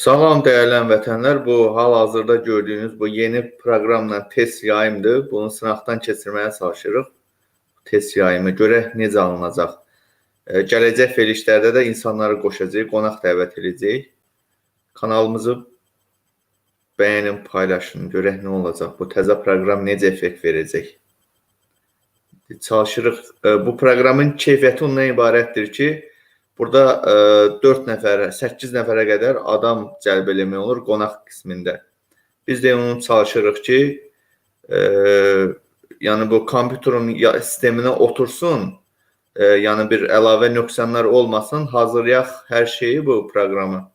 Salam dəyərli vətənlər. Bu hal-hazırda gördüyünüz bu yeni proqramla test yayımdır. Bunu sınaqdan keçirməyə çalışırıq. Test yayımı görək necə alınacaq. Gələcək verilişlərdə də insanları qoşacağıq, qonaq dəvət edəcəyik. Kanalımızı bəyənin, paylaşın, görək nə olacaq. Bu təzə proqram necə effekt verəcək. Çalışırıq. Bu proqramın keyfiyyəti ondan ibarətdir ki, Burada e, 4 nəfərə, 8 nəfərə qədər adam cəlb eləmək olur qonaq qismində. Biz də onu çalışırıq ki, e, yəni bu kompüterin sisteminə otursun, e, yəni bir əlavə nöqsanlar olmasın, hazırlayaq hər şeyi bu proqramı.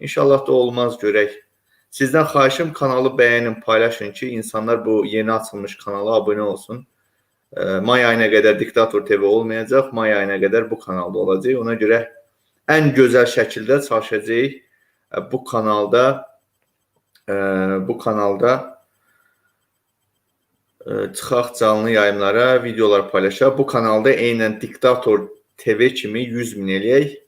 İnşallah da olmaz görək. Sizdən xahişim kanalı bəyənin, paylaşın ki, insanlar bu yeni açılmış kanala abunə olsun. May ayına qədər Diktator TV olmayacaq. May ayına qədər bu kanalda olacaq. Ona görə ən gözəl şəkildə çalışacağıq bu kanalda e, bu kanalda e, çıxaq canlı yayımlara, videolar paylaşaq. Bu kanalda eynən Diktator TV kimi 100 min eləyək.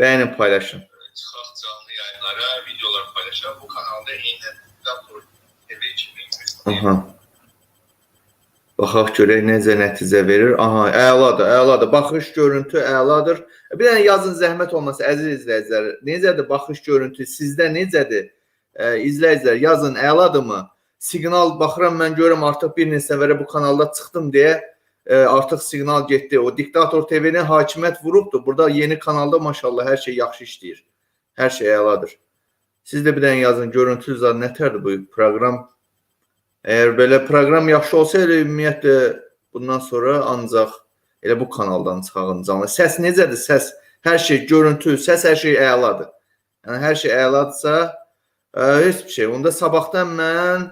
Bəyənin, paylaşın. Çıxaq canlı yayımlara, videolar paylaşaq. Bu kanalda eynən Diktator TV kimi 100 min. Aha. Baxaq görək necə nəticə verir. Aha, əladır, əladır. Baxış görüntü əladır. Bir dənə yazın zəhmət olmasa əziz izləyicilər. Necədir baxış görüntü? Sizdə necədir? Ə, izləyicilər yazın əladırmı? Siqnal baxıram mən görürəm artıq bir neçə səfərə bu kanalda çıxdım deyə ə, artıq siqnal getdi. O Diktator TV-nə hakimiyyət vurubdu. Burada yeni kanalda maşallah hər şey yaxşı işləyir. Hər şey əladır. Siz də bir dənə yazın görüntü zad nətərdir bu proqram? Əgər belə proqram yaxşı olsaydı ümumiyyətlə bundan sonra ancaq elə bu kanaldan çıxağın canlı. Səs necədir? Səs, hər şey, görüntü, səs hər şey əladır. Yəni hər şey əladırsa, ə, heç bir şey. Onda sabahdan mən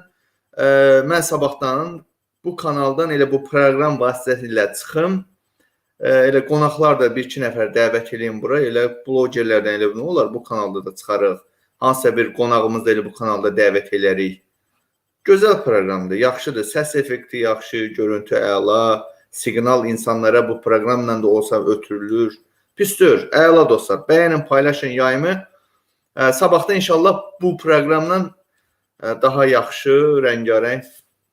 ə, mən sabahdan bu kanaldan elə bu proqram vasitəsilə çıxım. Ə, elə qonaqlar da 1-2 nəfər dəvət eləyim bura. Elə blogerlərdən elə nə olar bu kanalda da çıxarıq. Hansısa bir qonağımız da elə bu kanalda dəvət elərik. Gözəl proqramdır, yaxşıdır. Səs effekti yaxşı, görüntü əla, siqnal insanlara bu proqramla da olsa ötürülür. Pisdir, əla dostlar. Bəyənin, paylaşın yayımı. Ə, Sabahda inşallah bu proqramla ə, daha yaxşı, rəngarəng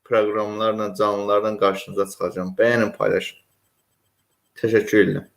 proqramlarla, canlılarla qarşınıza çıxacağam. Bəyənin, paylaşın. Təşəkkür edirəm.